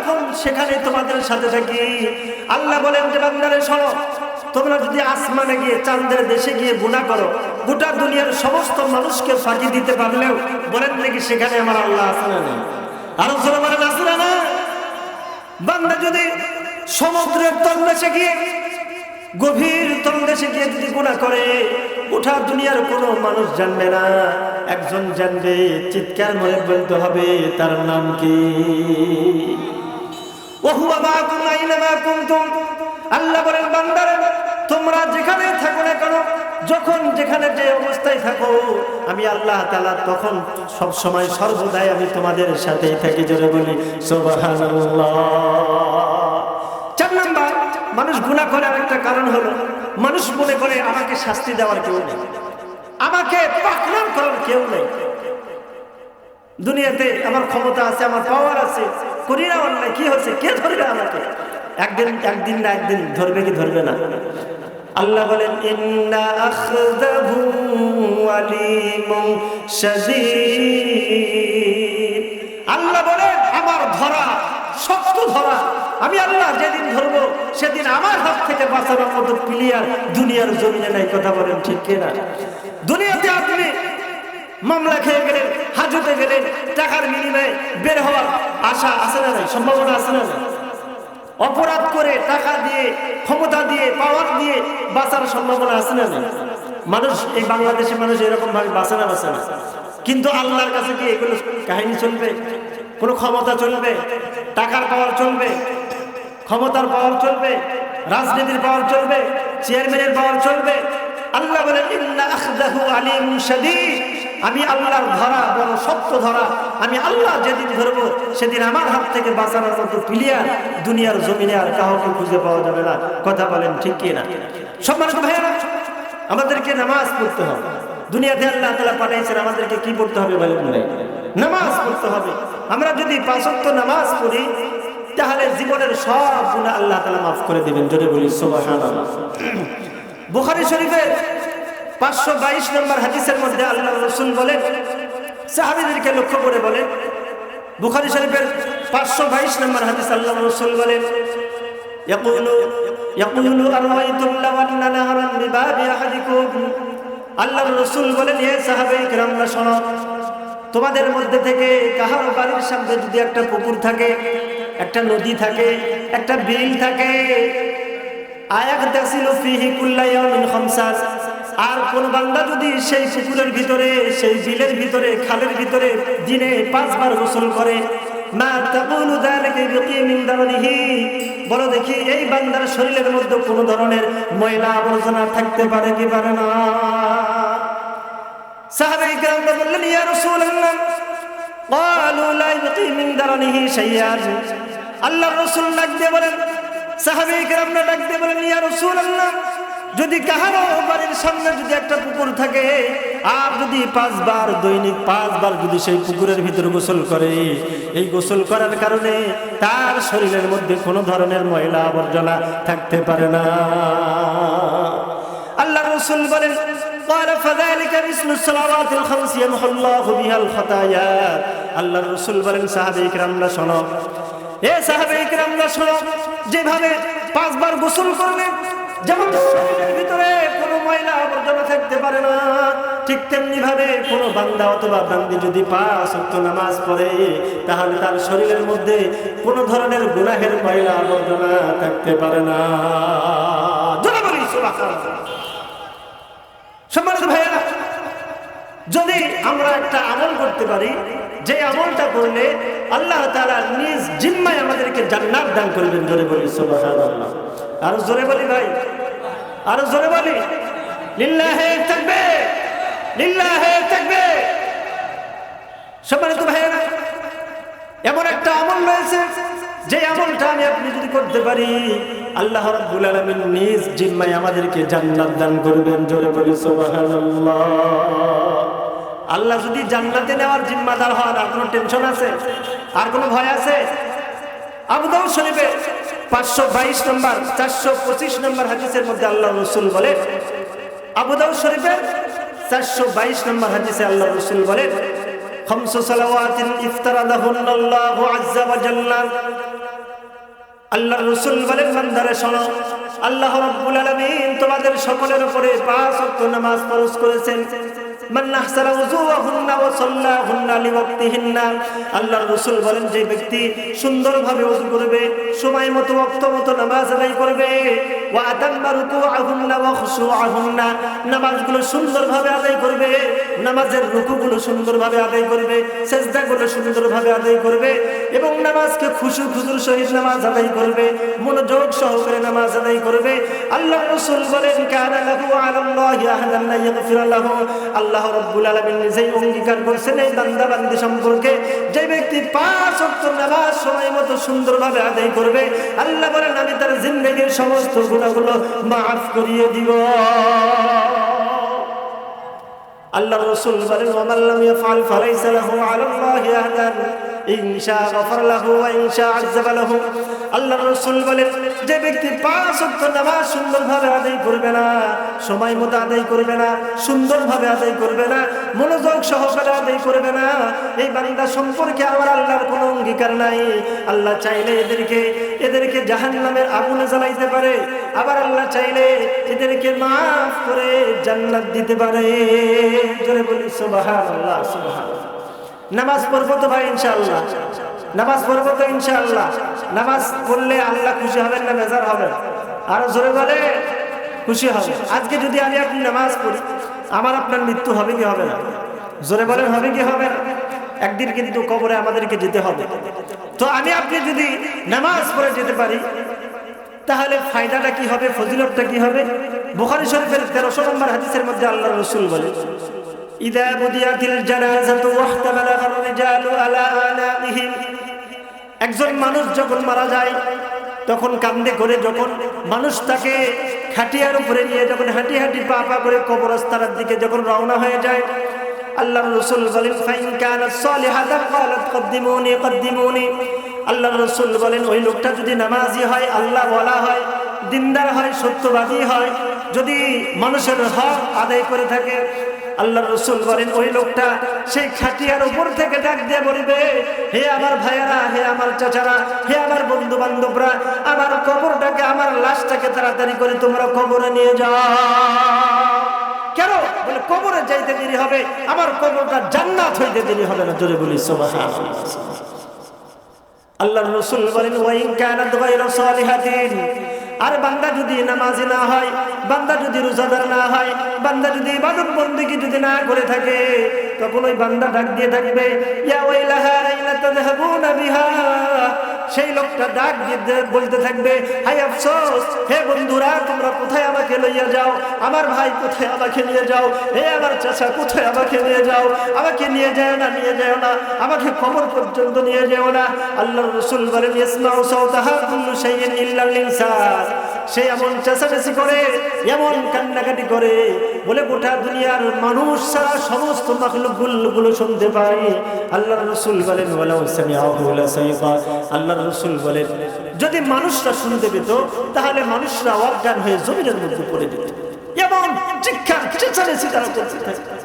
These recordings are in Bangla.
তখন সেখানে তোমাদের সাথে থাকি, আল্লাহ বলেন যে বান্দারে, শোনো, তোমরা যদি আসমানে গিয়ে, চাঁদের দেশে গিয়ে গুণা করো, গোটা দুনিয়ার সমস্ত মানুষকে ফাঁকি দিতে পারলেও বলেন নাকি সেখানে আমার আল্লাহ আছে না আরও বলেন আসলে না বান্দা যদি সমুদ্রের তলদেশে গিয়ে, গভীর তলদেশে গিয়ে যদি গুণা করে, গোটা দুনিয়ার কোনো মানুষ জানবে না। একজন জানবে, চিৎকার মনে বলতে হবে, তার নাম কি? তোমরা যেখানে থাকো না কেন, যখন যেখানে যে অবস্থায় থাকো, আমি আল্লাহ তাআলা তখন সব সময় সর্বদাই আমি তোমাদের সাথেই থাকি, জোরে বলি চার নাম্বার, মানুষ গুনাহ করে একটা কারণ হলো, মানুষ মনে করে আমাকে শাস্তি দেওয়ার কেউ নেই, আমাকে পাকড়াও করার কেউ নেই। দুনিয়াতে আমার ক্ষমতা আছে, আমার পাওয়ার আছে করি না অন্যায়, কি হচ্ছে কে ধরবে আমাকে? একদিন একদিন না একদিন ধরবে কি ধরবে না? আল্লাহ বলেন, ইন্না আখদাহু আল্লাহ বলেন, আমার ধরা, শক্ত ধরা, আমি আল্লাহ যেদিন ধরবো, সেদিন আমার হাত থেকে বাঁচানোর মতো ক্লিয়ার দুনিয়ার জমিনে নাই। কথা বলেন ঠিক কিনা? দুনিয়াতে আপনি মামলা খেয়ে গেলেন, হাজতে গেলেন, টাকার বিনিময়ে বের হওয়ার আশা আছে না সম্ভাবনা আছে না অপরাধ করে টাকা দিয়ে, ক্ষমতা দিয়ে, পাওয়ার দিয়ে বাঁচার সম্ভাবনা আছে না মানুষ, এই বাংলাদেশের মানুষ এরকম ভাবে বাঁচে না বাঁচে না। কিন্তু আল্লাহর কাছে কি এগুলো কাহিনী চলবে? কোনো ক্ষমতা চলবে? টাকার পাওয়ার চলবে? ক্ষমতার পাওয়ার চলবে? রাজনীতির পাওয়ার চলবে? চেয়ারম্যানের পাওয়ার চলবে? আল্লাহ আখদাহু আলিমুন শাদীদ। আমি আল্লাহর ধরা, বড় শক্ত ধরা। আমি আল্লাহ যেদিন ধরবো, সেদিন আমার হাত থেকে বাঁচানোর মতো ক্লিয়ার দুনিয়ার জমিনে আর কাউকে খুঁজে পাওয়া যাবে না। কথা বলেন ঠিক কি না? সম্মানিত ভাইয়েরা, আমাদেরকে নামাজ পড়তে হবে। দুনিয়াতে আল্লাহ তালা পাঠাইছেন, আমাদেরকে কি পড়তে হবে বলেন ভাই নামাজ পড়তে হবে। আমরা যদি পাঁচক্ত নামাজ পড়ি, তাহলে জীবনের সব গুণা আল্লাহ তালা মাফ করে দেবেন। যদি বলি, সুবহানাল্লাহ। বুখারী শরীফের পাঁচশো বাইশ নম্বর হাদিসের মধ্যে আল্লাহ রসুন বলে সাহাবিদেরকে লক্ষ্য করে বলে বুখারি শরীফের পাঁচশো বাইশ নম্বর হাদিস আল্লাহ রসুন বলে আল্লাহ সাহাবে তোমাদের মধ্যে থেকে কাহার বাড়ির সামনে যদি একটা পুকুর থাকে, একটা নদী থাকে, একটা বিল থাকে আয়াক দাসিল ফিহি আর কোন বান্দা যদি সেই পুকুরের ভিতরে, সেই বিলের ভিতরে, খালের ভিতরে দিনে পাঁচবার গোসল করে বলো দেখি এই বান্দার শরীরের মধ্যে কোনো ধরনের ময়লা আবর্জনা থাকতে পারে কি পারে না? সাহাবাই গ্রামটা বললেন, ইয়া রাসূলুল্লাহ, ক্বালু লা ইবকি মিন দারানিহি শাইয়ান আল্লাহর রাসূল ডাক বলেন সাহাবাই গ্রামটা ডাক দিয়ে বলেন, ইয়া আল্লাহ যদি কাহারো বাড়ির সামনে যদি একটা পুকুর থাকে আর যদি পাঁচবার দৈনিক পাঁচবার যদি সেই পুকুরের ভিতরে গোসল করে এই গোসল করার কারণে তার শরীরের মধ্যে কোনো ধরনের ময়লা আবর্জনা থাকতে পারে না আল্লাহ রসুল বলেন قال فذلك مثل الصلوات الخمس يمحو الله بها الخطايا আল্লাহ রসুল বলেন সাহাবে ইকরামরা শোনো এ সাহাবে ইকরামরা শোনো যেভাবে পাঁচবার গোসল করলে যেমন শরীরের ভিতরে কোনো ময়লা আবর্জনা থাকতে পারে না, ঠিক তেমনি ভাবে কোনো বান্দা অথবা বান্দি যদি পাঁচ অক্ত নামাজ পড়ে, তাহলে তার শরীরের মধ্যে কোনো ধরনের গুনাহের ময়লা আবর্জনা থাকতে পারে না। সম্মানিত ভাইয়েরা, যদি আমরা একটা আমল করতে পারি, যে আমলটা করলে আল্লাহ তাআলা নিজ জিম্মায় আমাদেরকে জান্নাত দান করবেন, জোরে বলি সুবহানাল্লাহ আরও জোরে বলি ভাই আরও জোরে বলি। লিল্লাহে থাকবে লিল্লাহে থাকবে সম্মানিত ভাইয়েরা, এমন একটা আমল রয়েছে, যে আমলটা আমি আপনি যদি করতে পারি, আল্লাহ রাব্বুল আলামিন নিজ জিম্মায় আমাদেরকে জান্নাত দান করবেন। জোরে বলি, সুবহানাল্লাহ। আল্লাহ যদি জান্নাতে নেওয়ার জিম্মাদার হন, আর কোনো টেনশন আছে? আর কোনো ভয় আছে? আবু দাউদ শরীফে পাঁচশো বাইশ নম্বর চারশো পঁচিশ নম্বর হাদিসের মধ্যে আল্লাহ রসুল বলে আবু দাউদ শরীফে চারশো বাইশ নম্বর হাদিসে আল্লাহ রসুল বলেন خمس صلوات افترضهن الله عز وجل আল্লাহ রসুল বলেন বান্দারে শোনো আল্লাহ রাব্বুল আলামিন তোমাদের সকলের উপরে পাঁচ ওয়াক্ত নামাজ ফরজ করেছেন মান যে ব্যক্তি সুন্দরভাবে ওযু করবে, সময় মতো, ওয়াক্ত মতো নামাজ আদায় করবে, ওয়া আতাম্মা রুকুআহুন্না ওয়া খুশুআহুন্না নামাজগুলো সুন্দরভাবে আদায় করবে, নামাজের রুকুগুলো সুন্দরভাবে আদায় করবে, সেজদাগুলো সুন্দরভাবে আদায় করবে এবং নামাজকে খুশু খুশুর সহিত নামাজ আদায় করবে, মনোযোগ সহকারে নামাজ আদায় করবে। আল্লাহ রাসূল বলেন, কানা লাহু আলাল্লাহি লা আল্লাহ রাব্বুল আলামিন নিজেই অঙ্গীকার করেছেন এই বান্দা বান্দি সম্পর্কে। যে ব্যক্তি পাঁচ ওয়াক্ত নামাজ সময় মতো সুন্দরভাবে আদায় করবে, আল্লাহ বলেন, আমি তার জিন্দেগীর সমস্ত গুনাহগুলো মাফ করিয়ে দিব। আল্লাহ রসুল বলেন ওমাল্লাম ইয়াফআল ফালাইসা লাহু আলাল্লাহি ইনশা গফর আদায় করবে না, সময় মতো আদায় করবে না, সুন্দরভাবে আদায় করবে না, মনোযোগ সহকারে আদায় করবে না, এই বান্দা সম্পর্কে আমার আল্লাহর কোনো অঙ্গীকার নাই। আল্লাহ চাইলে এদেরকে এদেরকে জাহান্নামের আগুনে জ্বালাইতে পারে, আবার আল্লাহ চাইলে এদেরকে মাফ করে জান্নাত দিতে পারে। জোরে বলি সুবহানাল্লাহ। নামাজ পড়ব তো ভাই ইনশাল্লাহ নামাজ পড়ব তো ইনশাল্লাহ নামাজ পড়লে আল্লাহ খুশি হবেন না বেজার হবেন আর জোরে বলে, খুশি হবে। আজকে যদি আমি আপনি নামাজ পড়ি, আমার আপনার মৃত্যু হবে কি হবে না? জোরে বলেন, হবে কি হবে না? একদিন কিন্তু কবরে আমাদেরকে যেতে হবে। তো আমি আপনি যদি নামাজ পড়ে যেতে পারি, তাহলে ফায়দাটা কি হবে, ফজিলতটা কি হবে? বুখারী শরীফের তেরোশো নম্বর হাদিসের মধ্যে আল্লাহ রসুল বলে ইদা বুদিয়াতিল জানাজাতু ওয়াহতামালা রিজালু আলা আনামিহিম একজন মানুষ যখন মারা যায়, তখন কান্দে করে যখন মানুষ তাকে খাটিয়ার উপরে নিয়ে যখন হাঁটি হাঁটি পা পা করে কবরস্থানের দিকে যখন রওনা হয়ে যায় আল্লাহ রসুল বলেন, ফাইন কানাত সালিহাতান ক্বালাত কদ্দিমুনি কদ্দিমুনি। আল্লাহ রসুল বলেন, ওই লোকটা যদি নামাজি হয়, আল্লাহ বলা হয়, দিনদার হয়, সত্যবাদী হয়, যদি মানুষের হক আদায় করে থাকে আল্লাহ রসুল বলেন, ওই লোকটা সেই খাটিয়ার উপর থেকে ডাক দিয়ে বলবে, হে আমার ভাইয়েরা, হে আমার চাচারা, হে আমার বন্ধু বান্ধবরা আমার কবরটাকে, আমার লাশটাকে তাড়াতাড়ি করে তোমরা কবরে নিয়ে যাও। কেন? বলে, কবরে যাইতে দেরি হবে, আমার কবরটা জান্নাত হইতে দেরি হবে না। জোরে বলি আল্লাহ রসুল বলেন ওয়াইন কানাত গায়রা সালিহাতিন। আর বান্দা যদি নামাজি না হয়, বান্দা যদি রোজাদার না হয়, বান্দা যদি ইবাদত বন্দিকে যদি না করে থাকে, তখন ওই বান্দা ডাক দিয়ে থাকবে ইয়া বিহা। সেই লোকটা ডাক দিয়ে বলতে থাকবে, হাই আফসোস, হে বন্ধুরা, তোমরা কোথায় আমাকে লইয়া যাও? আমার ভাই কোথায় আমাকে নিয়ে যাও? হে আমার চাচা কোথায় আমাকে নিয়ে যাও? আমাকে নিয়ে যায় না, নিয়ে যায় না, আমাকে কবর পর্যন্ত নিয়ে যেও না। আল্লাহ রসুল বলেন ইসমাউ সাউতাহা কুল্লু শাইইন ইল্লাল ইনসান। সে এমন চেঁচামেচি করে, এমন কান্নাকাটি করে, বলে গোটা দুনিয়ার মানুষ ছাড়া সমস্ত মাখলুকগুলো শুনতে পায়। আল্লাহ রসুল বলেন আল্লাহ রসুল বলেন, যদি মানুষরা শুনতে পেত, তাহলে মানুষরা অজ্ঞান হয়ে জমিনের মধ্যে পড়ে যেত। এমন চিৎকার, চেঁচামেচি তারা করতে থাকে।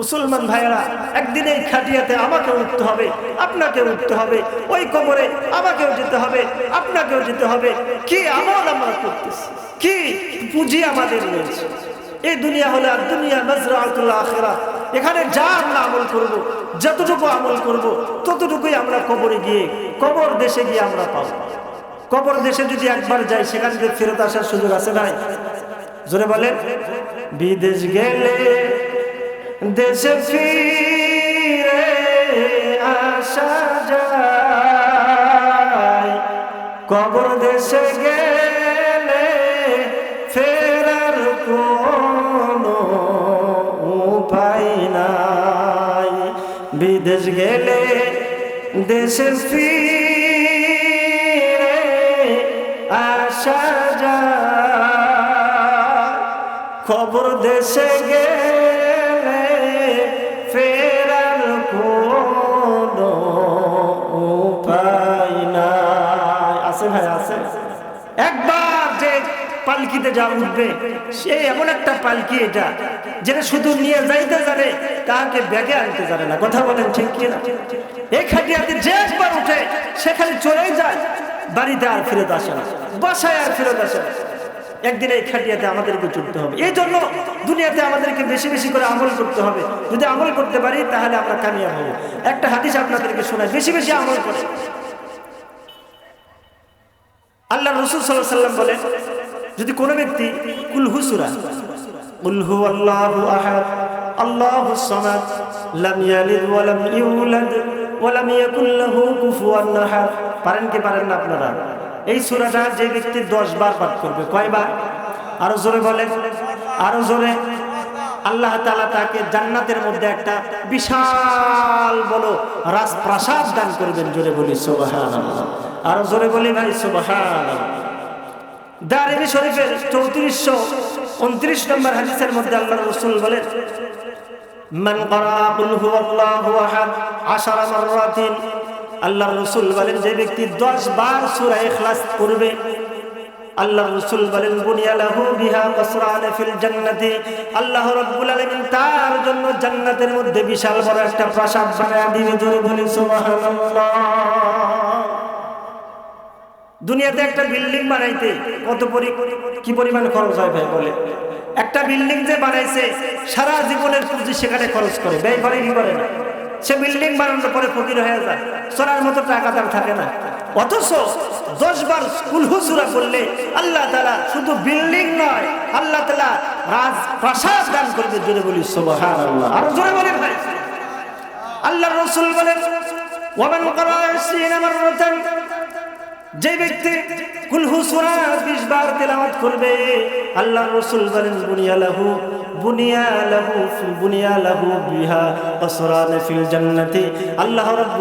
মুসলমান ভাইয়েরা, একদিন এই খাটিয়াতে আমাকে উঠতে হবে আপনাকে উঠতে হবে, ওই কবরে আমাকেও যেতে হবে, আপনাকেও যেতে হবে। কি আমল আমরা করতেছি? কি পুঁজি আমাদের রয়েছে? এই দুনিয়া হলে আর দুনিয়া নজরাতুল্লাহ আখেরা এখানে যা আমরা আমল করব, যতটুকু আমল করব, ততটুকুই আমরা কবরে গিয়ে, কবর দেশে গিয়ে আমরা পাব। কবর দেশে যদি একবার যাই, সেখান থেকে ফেরত আসার সুযোগ আছে নাই? জোরে বলেন, বিদেশ গেলে দেশে ফিরে আসা যায়। কবর দেশে গেলে ফেরার কোনো উপায় নাই। বিদেশ গেলে দেশে ফিরে আসা যায়। খবর দেশে গেলে পালকিতে যা উঠবে, সে এমন একটা পালকি এটা, যেটা শুধু নিয়ে যাইতে জানে তাকে ব্যাগে আনতে জানে না। কথা বলেন ঠিক কি না এই খাটিয়াতে যে একবার উঠে সেখানে চলেই যায়, বাড়িতে আর ফেরত আসে না, বাসায় আর ফেরত আসে না। একদিন এই খাটিয়াতে আমাদেরকে চলতে হবে। এই জন্য দুনিয়াতে আমাদেরকে বেশি বেশি করে আমল করতে হবে। যদি আমল করতে পারি, তাহলে আমরা কামিয়াব। হব একটা হাদিস আপনাদেরকে শোনায় বেশি বেশি আমল করে। আল্লাহ রসুল সাল্লাহ সাল্লাম বলেন যদি কোনো ব্যক্তি কুলহুসুরা কুলহু আল্লাহু আহাদ, আল্লাহু সামাদ, লাম ইয়ালিদ ওয়া লাম ইউলাদ ওয়া লাম ইয়াকুল লাহু কুফুয়ান আহাদ, পারেন কি পারেন না আপনারা? এই সূরাটা যে ব্যক্তি 10 বার পাঠ করবে, কয়বার? আরও জোরে বলেন। আরও জোরে। আল্লাহ তাআলা তাকে জান্নাতের মধ্যে একটা বিশাল বড় রাজপ্রাসাদ দান করবেন, জোরে বলি, সুবহানাল্লাহ। আরও জোরে বলি ভাই, সুবহানাল্লাহ। দারিমি শরীফের চৌত্রিশশো উনত্রিশ নম্বর হাদিসের মধ্যে আল্লাহ রসুল বলেন, মান করা কুল হুয়াল্লাহু আহাদ আশারা মাররাতিন। আল্লাহ রসুল বলেন, যে ব্যক্তি 10 বার সূরা পড়বে আল্লাহ রসুল বলেন, বুনিয়া লাহু বিহা কসরান ফিল জান্নাতি। আল্লাহ রাব্বুল তার জন্য জান্নাতের মধ্যে বিশাল বড় একটা প্রাসাদ বানায় দিবে দুনিয়াতে একটা বিল্ডিং বানাইতে কত কি পরিমাণ খরচ হয় ভাই বলে? একটা বিল্ডিং যে বানাইছে, সারা জীবনের পুঁজি সেখানে খরচ করে ব্যয় করে কি করে না। সে বিল্ডিং বানানোর পরে ফকির হয়ে যায়, চলার মতো টাকা তার থাকে না। অথচ দশ বার কুলহুসুরা করলে আল্লাহ তালা শুধু বিল্ডিং নয়, আল্লাহ তালা রাজ প্রাসাদ দান করবে জোরে বলি আরও জোরে বলেন ভাই। আল্লাহ রসুল বলেন ওমান করা মাররাতান যে ব্যক্তি কুলহু সূরা 20 বার তেলাওয়াত করবে বিহা আল্লাহ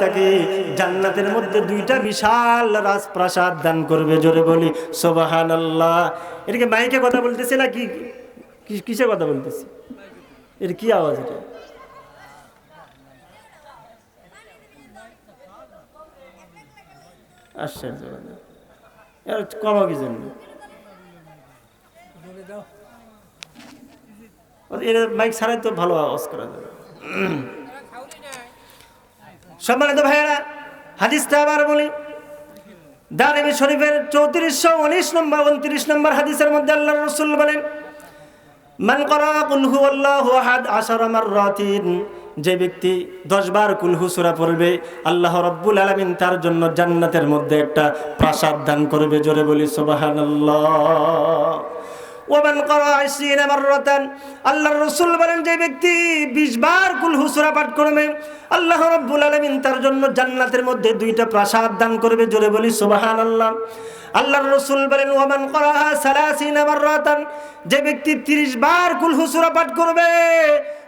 তাকে জান্নাতের মধ্যে দুইটা বিশাল রাজপ্রাসাদ দান করবে, জোরে বলি, সুবহানাল্লাহ। এটাকে মাইকে কথা বলতেছে না কি- কিসে কথা বলতেছে? এর কি আওয়াজ এটা? আশ্চর্য। এর কমা কি জন্য? এর মাইক ছাড়াই তো ভালো আওয়াজ করা যাবে। সম্মানিত ভাইয়েরা, হাদিসটা আবার বলি। দারিমি শরীফের চৌত্রিশশো উনিশ নম্বর, উনত্রিশ নম্বর হাদিসের মধ্যে আল্লাহ রসুল বলেন, মান করা কুলহু আল্লাহু আহাদ আশারা মাররাতিন যে ব্যক্তি দশ বার কুলহু সূরা পড়বে, আল্লাহ রাব্বুল আলামিন তার জন্য জান্নাতের মধ্যে একটা প্রাসাদ দান করবে। জোরে বলি, সুবহানাল্লাহ। ওমান আল্লাহর রাসূল বলেন, যে ব্যক্তি 20 বার কুলহু সূরা পাঠ করবে, আল্লাহ রাব্বুল আলামিন তার জন্য জান্নাতের মধ্যে দুইটা প্রাসাদ দান করবে। জোরে বলি, সুবহানাল্লাহ। আল্লাহর রসুল বলেন, ওমান করাহা সালাসিনা যে ব্যক্তি 30 বার কুলহু সূরা পাঠ করবে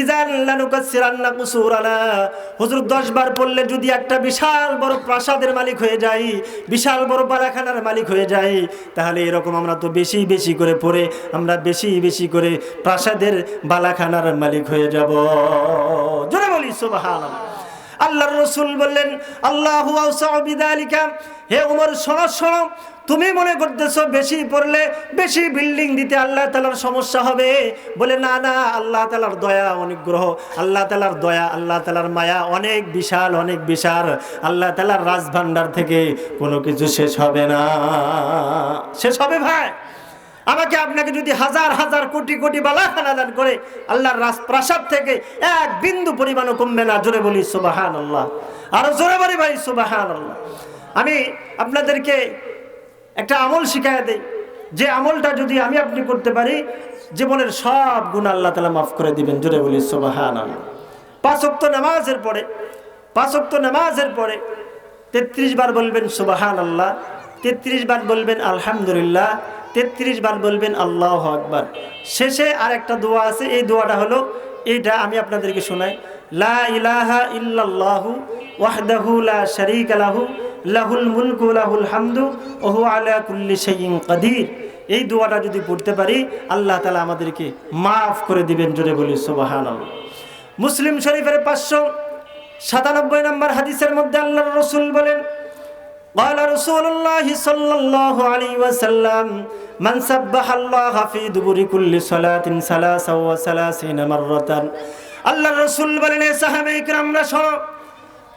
ইজান লানুকাসসিরান্না কুসুরানা। হুজুর 10 বার পড়লে যদি একটা বিশাল বড় প্রাসাদের মালিক হয়ে বিশাল বড় বালাখানার মালিক হয়ে তাহলে এরকম আমরা তো বেশি বেশি করে পড়ে, আমরা বেশি বেশি করে প্রাসাদের বালাখানার মালিক হয়ে যাব। জোরে বলি, সুবহানাল্লাহ। আল্লাহর রসুল বললেন, আল্লাহ বিদালিকা। হে উমর শোনো শোনো, তুমি মনে করতেছো বেশি পড়লে বেশি বিল্ডিং দিতে আল্লাহ তালার সমস্যা হবে? বলে, না না, আল্লাহ তালার দয়া অনুগ্রহ, আল্লাহ তালার দয়া, আল্লাহ তালার মায়া অনেক বিশাল অনেক বিশাল। আল্লাহ তালার রাজভান্ডার থেকে কোনো কিছু শেষ হবে না। শেষ হবে ভাই। আমাকে আপনাকে যদি হাজার হাজার কোটি কোটি বালাখানা দান করে আল্লাহর রাজপ্রাসাদ থেকে এক বিন্দু পরিমাণও কমবে না, জোরে বলি সুবাহান আল্লাহ আরও জোরে বলি ভাই সুবাহান আল্লাহ আমি আপনাদেরকে একটা আমল শিখায় দেই। যে আমলটা যদি আমি আপনি করতে পারি, জীবনের সব গুণ আল্লাহ তালা মাফ করে দিবেন, জোরে বলি সুবাহান আল্লাহ পাঁচ অক্ত নামাজের পরে, পাঁচ অক্ত নামাজের পরে তেত্রিশ বার বলবেন সুবাহান আল্লাহ তেত্রিশ বার বলবেন আলহামদুলিল্লাহ তেত্রিশ বার বলবেন আল্লাহ আকবার। শেষে আর একটা দোয়া আছে, এই দোয়াটা হলো, এইটা আমি আপনাদেরকে শোনাই। লা ইলাহা ইল্লাল্লাহু ওয়াহদাহু লা শারীকা লাহু, লাহুল মুলকু লাহুল হামদু ওহু আলা কুল্লি শাইইন কাদির। এই দোয়াটা যদি পড়তে পারি, আল্লাহ তাআলা আমাদেরকে মাফ করে দিবেন, জোরে বলি সুবহানাল্লাহ। মুসলিম শরীফের পাঁচশো সাতানব্বই নম্বর হাদিসের মধ্যে আল্লাহ রসুল বলেন قال رسول الله صلى الله عليه وسلم من سبح الله في دبر كل صلاة ثلاثا وثلاثين مرة আল্লাহ রসুল বলেন এ সাহাবে ইকরামরা শোনো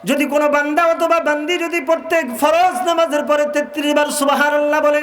যদি কোনো বান্দা অথবা বান্দি যদি প্রত্যেক ফরজ নামাজের পরে তেত্রিশ বার সুবহানাল্লাহ বলে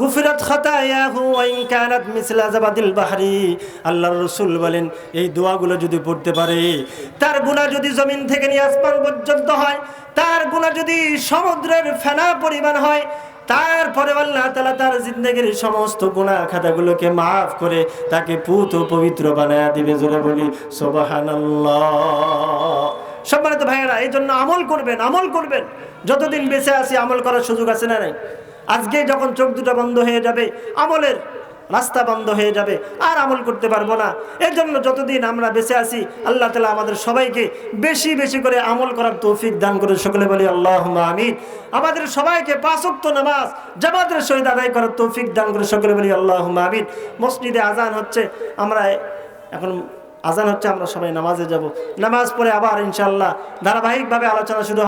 গুফিরাত খাতায়াহু ওয়াইন কানাত মিসলা জাবাদিল বাহরি। আল্লাহর রাসূল বলেন, এই দোয়াগুলো যদি পড়তে পারে, তার গুনাহ যদি জমিন থেকে নিয়ে আসমান পর্যন্ত হয়, তার গুনাহ যদি সমুদ্রের ফেনা পরিমাণ হয় তারপরে আল্লাহ তালা তার জিন্দগির সমস্ত গুণা খাতাগুলোকে মাফ করে তাকে পুত পবিত্র বানায়া দিবে জোরে বলি, সোবাহানাল্লাহ। সম্মানিত ভাইয়েরা এই জন্য আমল করবেন আমল করবেন। যতদিন বেঁচে আছি, আমল করার সুযোগ আছে না নাই? আজকে যখন চোখ দুটো বন্ধ হয়ে যাবে, আমলের রাস্তা বন্ধ হয়ে যাবে, আর আমল করতে পারব না। এর জন্য যতদিন আমরা বেঁচে আছি, আল্লাহ তালা আমাদের সবাইকে বেশি বেশি করে আমল করার তৌফিক দান করে সকলে বলি আল্লাহ আমিন। আমাদের সবাইকে পাঁচক্ত নামাজ জামাতের সহিত আদায় করার তৌফিক দান করে সকলে বলি আল্লাহ আমিন। মসজিদে আজান হচ্ছে, আমরা এখন আজান হচ্ছে, আমরা সবাই নামাজে যাব। নামাজ পড়ে আবার ইনশাল্লাহ ধারাবাহিকভাবে আলোচনা শুরু